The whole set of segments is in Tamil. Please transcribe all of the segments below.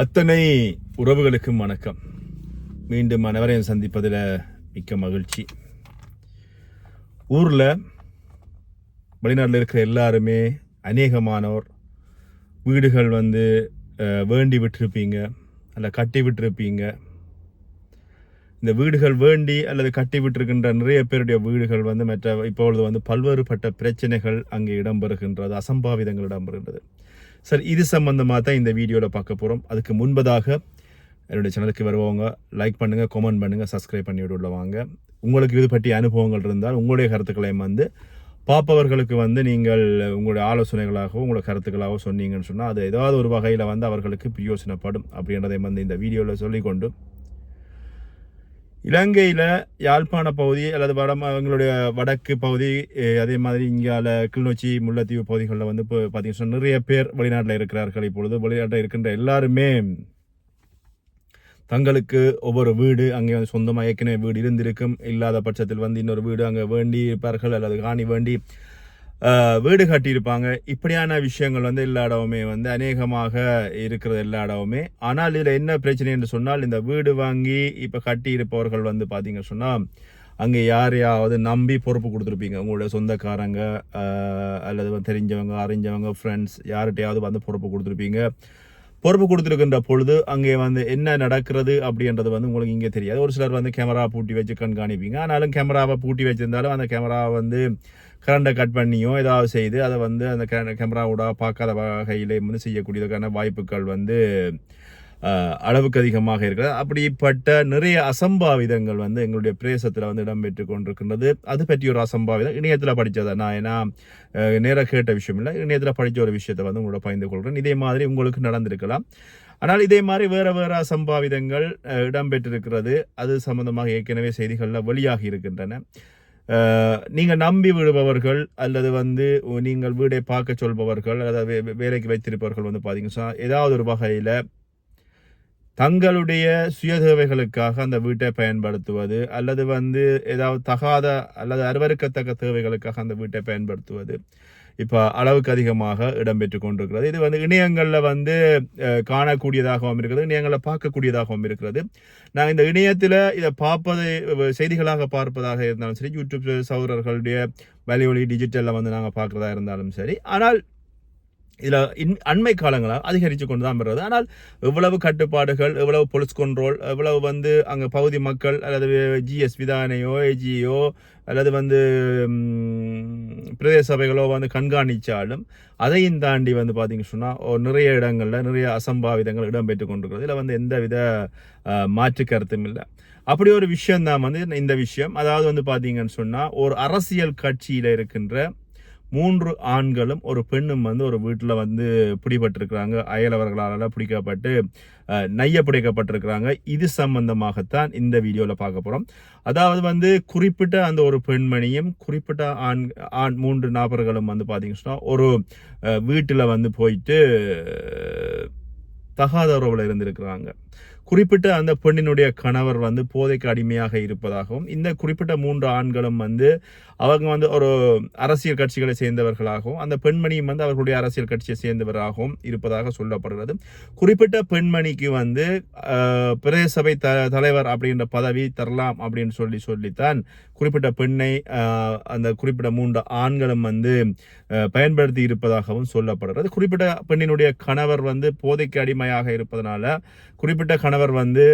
அத்தனை உறவுகளுக்கும் வணக்கம். மீண்டும் அனைவரையும் சந்திப்பதில் மிக்க மகிழ்ச்சி. ஊரில் வெளிநாட்டில் இருக்கிற எல்லாருமே அநேகமானோர் வீடுகள் வந்து வேண்டி விட்டிருப்பீங்க அல்ல கட்டி விட்டிருப்பீங்க. இந்த வீடுகள் வேண்டி அல்லது கட்டி விட்டுருக்கின்ற நிறைய பேருடைய வீடுகள் வந்து மற்ற இப்பொழுது வந்து பல்வேறுபட்ட பிரச்சனைகள் அங்கே இடம்பெறுகின்றது அசம்பாவிதங்கள் இடம்பெறுகின்றது. சரி இது சம்மந்தமாக தான் இந்த வீடியோவில் பார்க்க போகிறோம் அதுக்கு முன்பதாக என்னுடைய சேனலுக்கு வருவவங்க லைக் பண்ணுங்கள் கமெண்ட் பண்ணுங்கள் சப்ஸ்கிரைப் பண்ணி விட வாங்க. உங்களுக்கு இது பற்றிய அனுபவங்கள் இருந்தால் உங்களுடைய கருத்துக்களையும் வந்து பார்ப்பவர்களுக்கு வந்து நீங்கள் உங்களுடைய ஆலோசனைகளாகவோ உங்களுடைய கருத்துக்களாகவோ சொன்னீங்கன்னு சொன்னால் அது ஏதாவது ஒரு வகையில் வந்து அவர்களுக்கு பிரயோசனப்படும் அப்படின்றதை வந்து இந்த வீடியோவில் சொல்லிக்கொண்டு இலங்கையில் யாழ்ப்பாண பகுதி அல்லது வட எங்களுடைய வடக்கு பகுதி அதே மாதிரி இங்கால கிளிநொச்சி முல்லைத்தீவு பகுதிகளில் வந்து இப்போ பார்த்தீங்கன்னா நிறைய பேர் வெளிநாட்டில் இருக்கிறார்கள். இப்பொழுது வெளிநாட்டில் இருக்கின்ற எல்லாருமே தங்களுக்கு ஒவ்வொரு வீடு அங்கே வந்து சொந்தமாக ஏற்கனவே வீடு இருந்திருக்கும். இல்லாத பட்சத்தில் வந்து இன்னொரு வீடு அங்கே வேண்டி இருப்பார்கள் அல்லது காணி வேண்டி வீடு கட்டியிருப்பாங்க. இப்படியான விஷயங்கள் வந்து எல்லா இடமுமே வந்து அநேகமாக இருக்கிறது எல்லா இடமுமே ஆனால் இதில் என்ன பிரச்சனை என்று சொன்னால் இந்த வீடு வாங்கி இப்போ கட்டியிருப்பவர்கள் வந்து பார்த்தீங்க சொன்னால் அங்கே யாரையாவது நம்பி பொறுப்பு கொடுத்துருப்பீங்க. உங்களுடைய சொந்தக்காரங்க அல்லது தெரிஞ்சவங்க அறிஞ்சவங்க ஃப்ரெண்ட்ஸ் யார்கிட்டையாவது வந்து பொறுப்பு கொடுத்துருப்பீங்க. பொறுப்பு கொடுத்துருக்கின்ற பொழுது அங்கே வந்து என்ன நடக்கிறது அப்படின்றது வந்து உங்களுக்கு இங்கே தெரியாது. ஒரு சிலர் வந்து கேமரா பூட்டி வச்சு கண்காணிப்பீங்க. ஆனாலும் கேமராவை பூட்டி வச்சுருந்தாலும் அந்த கேமராவை வந்து கரண்டை கட் பண்ணியோ ஏதாவது செய்து அதை வந்து அந்த கேமராவோட பார்க்காத வகையிலே வந்து செய்யக்கூடியதுக்கான வாய்ப்புகள் வந்து அளவுக்கு அதிகமாக இருக்கிறது. அப்படிப்பட்ட நிறைய அசம்பாவிதங்கள் வந்து எங்களுடைய பிரேசத்தில் வந்து இடம்பெற்று கொண்டிருக்கின்றது. அது பற்றி ஒரு அசம்பாவிதம். இணையத்தில் படித்ததை நான் ஏன்னா நேராக கேட்ட விஷயம் இல்லை. இணையத்தில் படித்த ஒரு விஷயத்தை வந்து உங்களோட பகிர்ந்து கொள்கிறேன். இதே மாதிரி உங்களுக்கு நடந்திருக்கலாம். ஆனால் இதே மாதிரி வேறு வேறு அசம்பாவிதங்கள் இடம்பெற்றிருக்கிறது. அது சம்பந்தமாக ஏற்கனவே செய்திகளில் வெளியாகி இருக்கின்றன. நீங்கள் நம்பி விடுபவர்கள் அல்லது வந்து நீங்கள் வீடை பார்க்க சொல்பவர்கள் அல்லது வே- வே- வேலைக்கு வைத்திருப்பவர்கள் வந்து பார்த்தீங்கன்னா ஏதாவது ஒரு வகையில் தங்களுடைய சுய தேவைகளுக்காக அந்த வீட்டை பயன்படுத்துவது அல்லது வந்து ஏதாவது தகாத அல்லது அருவறுக்கத்தக்க தேவைகளுக்காக அந்த வீட்டை பயன்படுத்துவது. இப்போ அளவுக்கு அதிகமாக இடம்பெற்று கொண்டிருக்கிறது. இது வந்து இணையங்களில் வந்து காணக்கூடியதாகவும் இருக்கிறது இணையங்களில் பார்க்கக்கூடியதாகவும் இருக்கிறது. நான் இந்த இணையத்தில் இதை பார்ப்பது செய்திகளாக பார்ப்பதாக இருந்தாலும் சரி யூடியூப் சௌரர்களுடைய வலியொலி டிஜிட்டலில் வந்து நாங்கள் பார்க்குறதா இருந்தாலும் சரி. ஆனால் இதில் இன் அண்மை காலங்களாக அதிகரித்து கொண்டு தான் வருது ஆனால் எவ்வளவு கட்டுப்பாடுகள் எவ்வளவு போலீஸ் கண்ட்ரோல் எவ்வளவு வந்து அங்கே பகுதி மக்கள் அல்லது ஜிஎஸ் விதானையோ ஏஜியோ அல்லது வந்து பிரதேச சபைகளோ வந்து கண்காணித்தாலும் அதையும் தாண்டி வந்து பார்த்திங்க சொன்னால் நிறைய இடங்களில் நிறைய அசம்பாவிதங்கள் இடம்பெற்று கொண்டிருக்கிறது. இதில் வந்து எந்த வித மாற்று கருத்தும் இல்லை. அப்படி ஒரு விஷயம்தான் வந்து இந்த விஷயம். அதாவது வந்து பார்த்தீங்கன்னு சொன்னால் ஒரு அரசியல் கட்சியில் இருக்கின்ற மூன்று ஆண்களும் ஒரு பெண்ணும் வந்து ஒரு வீட்டில் வந்து பிடிபட்டிருக்கிறாங்க. அயலவர்களால் பிடிக்கப்பட்டு நைய பிடிக்கப்பட்டிருக்கிறாங்க. இது சம்பந்தமாகத்தான் இந்த வீடியோவில் பார்க்க போகிறோம் அதாவது வந்து குறிப்பிட்ட அந்த ஒரு பெண்மணியும் குறிப்பிட்ட ஆண் ஆண் மூன்று நபர்களும் வந்து பார்த்தீங்கன்னா ஒரு வீட்டில் வந்து போயிட்டு தகாத உறவில் இருந்திருக்கிறாங்க. குறிப்பிட்ட அந்த பெண்ணினுடைய கணவர் வந்து போதைக்கு அடிமையாக இருப்பதாகவும் இந்த குறிப்பிட்ட மூன்று ஆண்களும் வந்து அவங்க வந்து ஒரு அரசியல் கட்சிகளை சேர்ந்தவர்களாகவும் அந்த பெண்மணியும் வந்து அவர்களுடைய அரசியல் கட்சியை சேர்ந்தவராகவும் இருப்பதாக சொல்லப்படுகிறது. குறிப்பிட்ட பெண்மணிக்கு வந்து அஹ், பிரதேச சபை த தலைவர் அப்படின்ற பதவி தரலாம் அப்படின்னு சொல்லி சொல்லித்தான் குறிப்பிட்ட பெண்ணை அந்த குறிப்பிட்ட மூன்று ஆண்களும் வந்து பயன்படுத்தி இருப்பதாகவும் சொல்லப்படுகிறது. குறிப்பிட்ட பெண்ணினுடைய கணவர் வந்து போதைக்கு அடிமையாக இருப்பதனால குறிப்பிட்ட கணவர் வந்து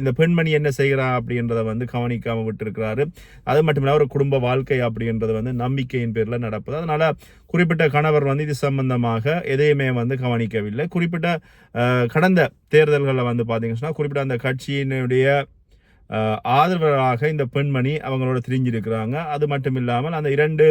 இந்த பெண்மணி என்ன செய்கிறா அப்படின்றத வந்து கவனிக்காமல் விட்டுருக்கிறாரு. அது மட்டும் இல்லாமல் ஒரு குடும்ப வாழ்க்கை அப்படின்றது வந்து நம்பிக்கையின் பேரில் நடப்பது. அதனால் குறிப்பிட்ட கணவர் வந்து இது சம்பந்தமாக எதையுமே வந்து கவனிக்கவில்லை. குறிப்பிட்ட கடந்த தேர்தல்களில் வந்து பார்த்தீங்கன்னா குறிப்பிட்ட அந்த கட்சியினுடைய ஆதரவராக இந்த பெண்மணி அவங்களோட திரிஞ்சிருக்கிறாங்க. அது மட்டும் இல்லாமல் அந்த இரண்டு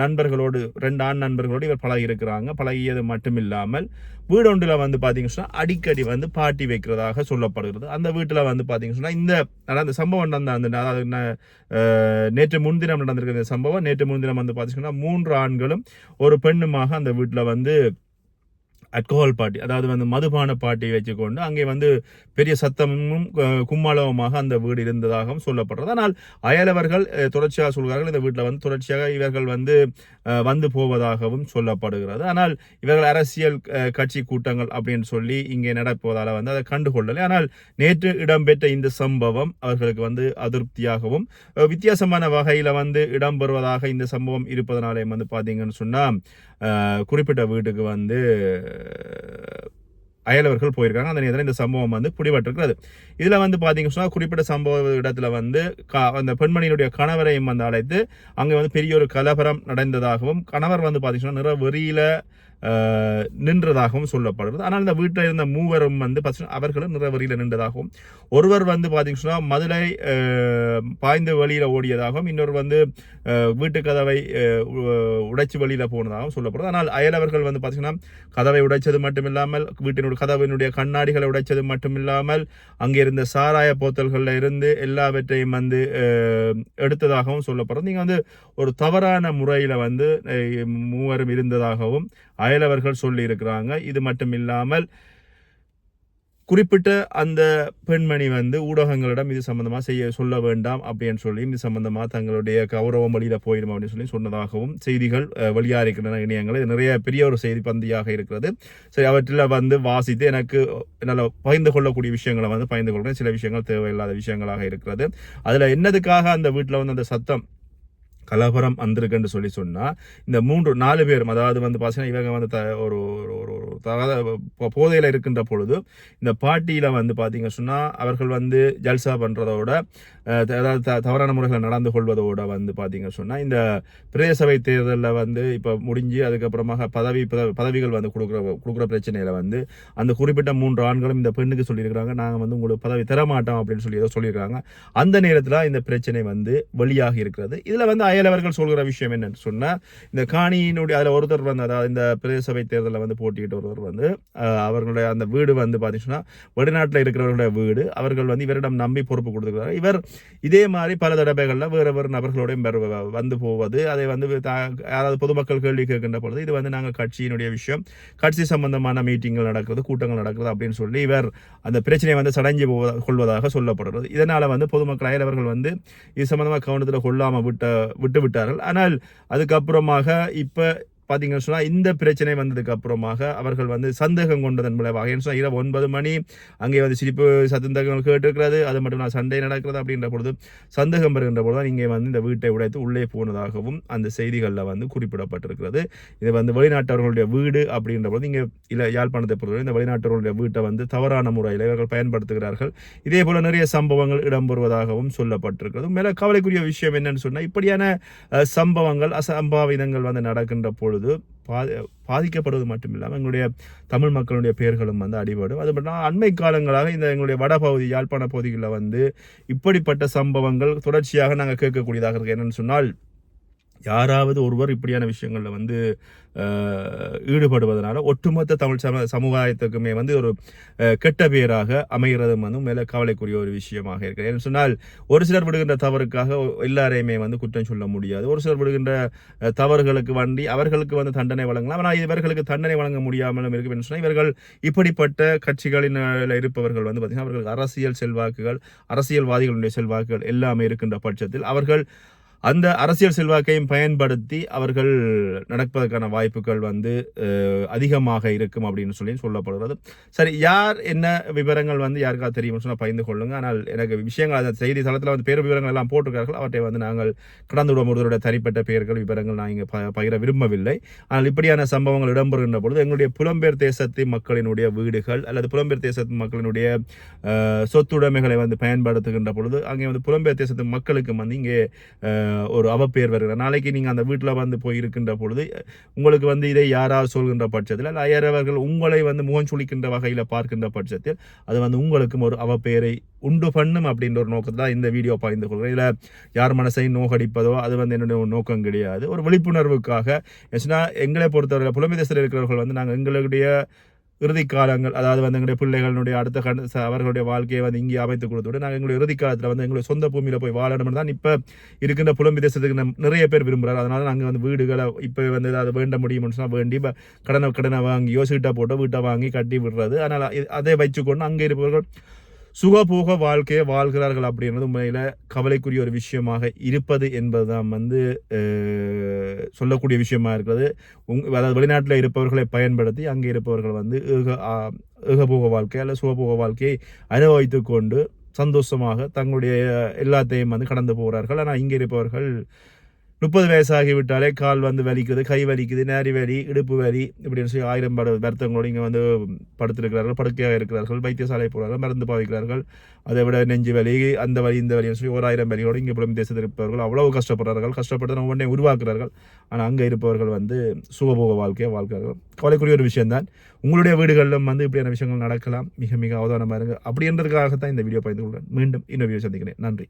நண்பர்களோடு ரெண்டு ஆண் நண்பர்களோடு இவர் பழகி இருக்கிறாங்க. பழகியது மட்டும் இல்லாமல் வீடு ஒன்றில் வந்து பார்த்தீங்கன்னு சொன்னால் அடிக்கடி வந்து பாட்டி வைக்கிறதாக சொல்லப்படுகிறது. அந்த வீட்டில் வந்து பார்த்தீங்கன்னு சொன்னா இந்த நடந்த சம்பவம் நடந்த அந்த அதாவது நேற்று முன்தினம் நடந்திருக்கிற இந்த சம்பவம் நேற்று முன்தினம் வந்து பார்த்தீங்கன்னா மூன்று ஆண்களும் ஒரு பெண்ணுமாக அந்த வீட்டில் வந்து அல்கோஹால் பாட்டி அதாவது வந்து மதுபான பாட்டி வச்சுக்கொண்டு அங்கே வந்து பெரிய சத்தமும் கும்மாளவுமாக அந்த வீடு இருந்ததாகவும் சொல்லப்படுறது ஆனால் அயலவர்கள் தொடர்ச்சியாக சொல்கிறார்கள் இந்த வீட்டில் வந்து தொடர்ச்சியாக இவர்கள் வந்து வந்து போவதாகவும் சொல்லப்படுகிறது. ஆனால் இவர்கள் அரசியல் கட்சி கூட்டங்கள் அப்படின்னு சொல்லி இங்கே நடப்பதால் வந்து அதை கண்டுகொள்ளலை. ஆனால் நேற்று இடம்பெற்ற இந்த சம்பவம் அவர்களுக்கு வந்து அதிருப்தியாகவும் வித்தியாசமான வகையில் வந்து இடம்பெறுவதாக இந்த சம்பவம் இருப்பதனாலே வந்து பார்த்தீங்கன்னு சொன்னால் குறிப்பிட்ட வீட்டுக்கு வந்து அயலவர்கள் போயிருக்காங்க. அந்த நேரத்தில் இந்த சம்பவம் வந்து பிடிபட்டிருக்கிறது. இதில் வந்து பார்த்தீங்க சொன்னால் குறிப்பிட்ட சம்பவ இடத்துல வந்து கா அந்த பெண்மணியினுடைய கணவரையும் வந்து அழைத்து அங்கே வந்து பெரிய ஒரு கலவரம் நடந்ததாகவும் கணவர் வந்து பார்த்தீங்கன்னா நிற வெறியில் நின்றதாகவும் சொல்லப்படுகிறது. ஆனால் இந்த வீட்டில் இருந்த மூவரும் வந்து பார்த்தீங்கன்னா அவர்களும் நிறவரியில் நின்றதாகவும் ஒருவர் வந்து பார்த்திங்க சொன்னால் மதுளை பாய்ந்த பாய்ந்து ஓடியதாகவும் இன்னொரு வந்து வீட்டு கதவை உடைச்சி வழியில் உடைச்சு போனதாகவும் சொல்லப்படுறது ஆனால் அயலவர்கள் வந்து பார்த்தீங்கன்னா கதவை உடைச்சது மட்டும் இல்லாமல் வீட்டினுடைய கதவினுடைய கண்ணாடிகளை உடைச்சது மட்டுமில்லாமல் அங்கே இருந்த சாராய போத்தல்களில் இருந்து எல்லாவற்றையும் வந்து எடுத்ததாகவும் சொல்லப்படுறது நீங்கள் வந்து ஒரு தவறான முறையில் வந்து மூவரும் இருந்ததாகவும் அயலவர்கள் சொல்லியிருக்கிறாங்க. இது மட்டும் இல்லாமல் குறிப்பிட்ட அந்த பெண்மணி வந்து ஊடகங்களிடம் இது சம்பந்தமாக செய்ய சொல்ல வேண்டாம் அப்படின்னு சொல்லி இது சம்பந்தமாக தங்களுடைய கௌரவம் வழியில் போயிடும் அப்படின்னு சொல்லி சொன்னதாகவும் செய்திகள் வெளியாக இருக்கின்றன இணையங்கள் இது நிறைய பெரிய ஒரு செய்தி பந்தியாக இருக்கிறது. சரி அவற்றில் வந்து வாசித்து எனக்கு நல்ல பகிர்ந்து கொள்ளக்கூடிய விஷயங்களை வந்து பகிர்ந்து கொள்கிறேன். சில விஷயங்கள் தேவையில்லாத விஷயங்களாக இருக்கிறது. அதில் என்னதுக்காக அந்த வீட்டில் வந்து அந்த சத்தம் கலவரம் வந்திருக்குன்னு சொல்லி சொன்னால் இந்த மூன்று நாலு பேரும் அதாவது வந்து பார்த்தீங்கன்னா இவங்க வந்து த- ஒரு ஒரு ஒரு ஒரு தகாத போதையில் இருக்கின்ற பொழுது இந்த பாட்டியில் வந்து பார்த்தீங்க சொன்னால் அவர்கள் வந்து ஜல்சா பண்ணுறதோட அதாவது த- தவறான முறைகளை நடந்து கொள்வதோட வந்து பார்த்தீங்க சொன்னால் இந்த பிரதேசவை தேர்தலில் வந்து இப்போ முடிஞ்சு அதுக்கப்புறமாக பதவி பத- பதவிகள் வந்து கொடுக்குற கொடுக்குற பிரச்சனையில் வந்து அந்த குறிப்பிட்ட மூன்று ஆண்களும் இந்த பெண்ணுக்கு சொல்லியிருக்கிறாங்க நாங்கள் வந்து உங்களுக்கு பதவி தர மாட்டோம் அப்படின்னு சொல்லி ஏதோ சொல்லியிருக்காங்க அந்த நேரத்தில் இந்த பிரச்சனை வந்து வெளியாகி இருக்கிறது. இதில் வந்து அவர்கள் சொல்கிற விஷயம் என்னன்னு சொன்னால் இந்த காணியினுடைய அதில் ஒருத்தர் வந்து அதாவது இந்த பிரதேச சபை தேர்தலில் வந்து போட்டியிட்ட ஒருவர் வந்து அவர்களுடைய அந்த வீடு வந்து பார்த்தீங்கன்னா வெளிநாட்டில் இருக்கிறவர்களுடைய வீடு அவர்கள் வந்து இவரிடம் நம்பி பொறுப்பு கொடுத்துருக்கிறார். இவர் இதே மாதிரி பல தடவைகளில் வேறு வேறு நபர்களோடையும் வந்து போவது அதை வந்து அதாவது பொதுமக்கள் கேள்வி கேட்கின்ற பொழுது இது வந்து நாங்கள் கட்சியினுடைய விஷயம் கட்சி சம்பந்தமான மீட்டிங்கள் நடக்கிறது கூட்டங்கள் நடக்கிறது அப்படின்னு சொல்லி இவர் அந்த பிரச்சனையை வந்து சடைஞ்சு போவதாக கொள்வதாக சொல்லப்படுறது இதனால் வந்து பொதுமக்கள் அயலவர்கள் வந்து இது சம்பந்தமாக கவனத்தில் கொள்ளாமல் விட்ட விட்டு விட்டார்கள் ஆனால் அதுக்கப்புறமாக இப்போ பார்த்தீங்கன்னு சொன்னால் இந்த பிரச்சனை வந்ததுக்கு அப்புறமாக அவர்கள் வந்து சந்தேகம் கொண்டதன் விளைவாக ஏன்னு சொன்னால் இரவு ஒன்பது மணி அங்கே வந்து சிரிப்பு சந்தேகங்கள் கேட்டிருக்கிறது. அது மட்டும் நான் சண்டை நடக்கிறது அப்படின்ற பொழுது சந்தேகம் பெறுகின்ற பொழுது தான் இங்கே வந்து இந்த வீட்டை உடைத்து உள்ளே போனதாகவும் அந்த செய்திகளில் வந்து குறிப்பிடப்பட்டிருக்கிறது. இது வந்து வெளிநாட்டவர்களுடைய வீடு அப்படின்ற பொழுது இங்கே இல்லை யாழ்ப்பாணத்தை பொறுத்தவரை இந்த வெளிநாட்டவர்களுடைய வீட்டை வந்து தவறான முறையில் இவர்கள் பயன்படுத்துகிறார்கள். இதே போல நிறைய சம்பவங்கள் இடம்பெறுவதாகவும் சொல்லப்பட்டிருக்கிறது. மேலே கவலைக்குரிய விஷயம் என்னன்னு சொன்னால் இப்படியான சம்பவங்கள் அசம்பாவிதங்கள் வந்து நடக்கின்ற பொழுது பாதி பாதிக்கப்படுவது மட்டும் இல்லாமல் எங்களுடைய தமிழ் மக்களுடைய பெயர்களும் வந்து அடிபடும். அது மட்டும் அண்மை காலங்களாக இந்த எங்களுடைய வடபகுதி யாழ்ப்பாண பகுதிகளில் வந்து இப்படிப்பட்ட சம்பவங்கள் தொடர்ச்சியாக நாங்கள் கேட்கக்கூடியதாக இருக்குது என்னென்னு சொன்னால் யாராவது ஒருவர் இப்படியான விஷயங்களில் வந்து ஈடுபடுவதனால ஒட்டுமொத்த தமிழ் சம சமுதாயத்துக்குமே வந்து ஒரு கெட்ட பேராக அமைகிறதும் வந்து மேலே கவலைக்குரிய ஒரு விஷயமாக இருக்கு ஏன்னு சொன்னால் ஒரு சிலர் விடுகின்ற தவறுக்காக எல்லாரையுமே வந்து குற்றம் சொல்ல முடியாது. ஒரு சிலர் விடுகின்ற தவறுகளுக்கு வண்டி அவர்களுக்கு வந்து தண்டனை வழங்கலாம். ஆனால் இவர்களுக்கு தண்டனை வழங்க முடியாமலும் இருக்கும் என்று சொன்னால் இவர்கள் இப்படிப்பட்ட கட்சிகளின் இருப்பவர்கள் வந்து பார்த்திங்கன்னா அவர்கள் அரசியல் செல்வாக்குகள் அரசியல்வாதிகளுடைய செல்வாக்குகள் எல்லாமே இருக்கின்ற பட்சத்தில் அவர்கள் அந்த அரசியல் செல்வாக்கையும் பயன்படுத்தி அவர்கள் நடப்பதற்கான வாய்ப்புகள் வந்து அதிகமாக இருக்கும் அப்படின்னு சொல்லி சொல்லப்படுகிறது. சரி யார் என்ன விவரங்கள் வந்து யாருக்காக தெரியும்னு சொன்னால் பகிர்ந்து கொள்ளுங்க. ஆனால் எனக்கு விஷயங்கள் அந்த செய்தி தளத்தில் வந்து பேர் விவரங்கள் எல்லாம் போட்டிருக்கார்கள். அவற்றை வந்து நாங்கள் கடந்து விடும் ஒருவருடைய தனிப்பட்ட பெயர்கள் விவரங்கள் நான் இங்கே ப பகிர விரும்பவில்லை. ஆனால் இப்படியான சம்பவங்கள் இடம்பெறுகின்ற பொழுது எங்களுடைய புலம்பெயர் தேசத்து மக்களினுடைய வீடுகள் அல்லது புலம்பெயர் தேசத்து மக்களினுடைய சொத்துடைமைகளை வந்து பயன்படுத்துகின்ற பொழுது அங்கே வந்து புலம்பெயர் தேசத்து மக்களுக்கு வந்து இங்கே ஒரு அவப்பெயர் வருகிற நாளைக்கு நீங்கள் அந்த வீட்டில் வந்து போய் இருக்கின்ற பொழுது உங்களுக்கு வந்து இதை யாராவது சொல்கின்ற பட்சத்தில் அல்ல அயரவர்கள் உங்களை வந்து முகம் சுழிக்கின்ற வகையில் பார்க்கின்ற பட்சத்தில் அது வந்து உங்களுக்கும் ஒரு அவப்பெயரை உண்டு பண்ணும் அப்படின்ற ஒரு நோக்கத்தில் தான் இந்த வீடியோ பாய்ந்து கொள்கிறேன். இதில் யார் மனசையும் நோக்கடிப்பதோ அது வந்து என்னுடைய ஒரு நோக்கம் கிடையாது. ஒரு விழிப்புணர்வுக்காக எங்களை பொறுத்தவரை புலமை தேசத்தில் இருக்கிறவர்கள் வந்து நாங்கள் எங்களுடைய இறுதி காலங்கள் அதாவது வந்து எங்களுடைய பிள்ளைகளுடைய அடுத்த கண் அவர்களுடைய வாழ்க்கையை வந்து இங்கே அமைத்து கொடுத்துட்டு நாங்கள் எங்களுடைய இறுதி காலத்தில் வந்து எங்களுடைய சொந்த பூமியில் போய் வாழணும் தான் இப்போ இருக்கின்ற புலம்பி தேசத்துக்கு நிறைய பேர் விரும்புகிறார் அதனால நாங்கள் வந்து வீடுகளை இப்போ வந்து ஏதாவது வேண்ட முடியும்னு சொன்னால் வேண்டி இப்போ கடனை கடனை வாங்கியோ சீட்டை போட்டோ வீட்டை வாங்கி கட்டி விடுறது. அதனால் அதை வச்சுக்கொண்டு அங்கே இருப்பவர்கள் சுகபோக வாழ்க்கையை வாழ்கிறார்கள் அப்படின்றது உண்மையில் கவலைக்குரிய ஒரு விஷயமாக இருப்பது என்பதுதான் வந்து சொல்லக்கூடிய விஷயமா இருக்கிறது. உங் அதாவது வெளிநாட்டில் இருப்பவர்களை பயன்படுத்தி அங்கே இருப்பவர்கள் வந்து ஏக ஏகபோக வாழ்க்கை அல்ல சுகபோக வாழ்க்கையை அனுபவித்து கொண்டு சந்தோஷமாக தங்களுடைய எல்லாத்தையும் வந்து கடந்து போகிறார்கள். ஆனால் இங்கே இருப்பவர்கள் முப்பது வயசாகிவிட்டாலே கால் வந்து வலிக்குது கை வலிக்குது நேரி வலி இடுப்பு வலி இப்படின்னு சொல்லி ஆயிரம் பட வருத்தங்களோடு இங்கே வந்து படுத்திருக்கிறார்கள் படுக்கையாக இருக்கிறார்கள் வைத்தியசாலை போகிறார்கள் மருந்து பாவிக்கிறார்கள். அதை விட நெஞ்சு வலி அந்த வலி இந்த வலின்னு சொல்லி ஓராயிரம் வலியோடு இங்கே புலம் தேசத்தில் இருப்பவர்கள் அவ்வளவு கஷ்டப்படுறார்கள் கஷ்டப்பட்டு நம்ம உடனே உருவாக்குறார்கள். ஆனால் அங்கே இருப்பவர்கள் வந்து சுகபோக வாழ்க்கையை வாழ்க்கிறார்கள் கவலைக்குரிய ஒரு விஷயம்தான். உங்களுடைய வீடுகளிலும் வந்து இப்படியான விஷயங்கள் நடக்கலாம். மிக மிக அவதானமாக இருங்க. அப்படின்றதுக்காகத்தான் இந்த வீடியோ பயந்து கொள்கிறேன். மீண்டும் இன்னொரு வீடியோ சந்திக்கிறேன். நன்றி.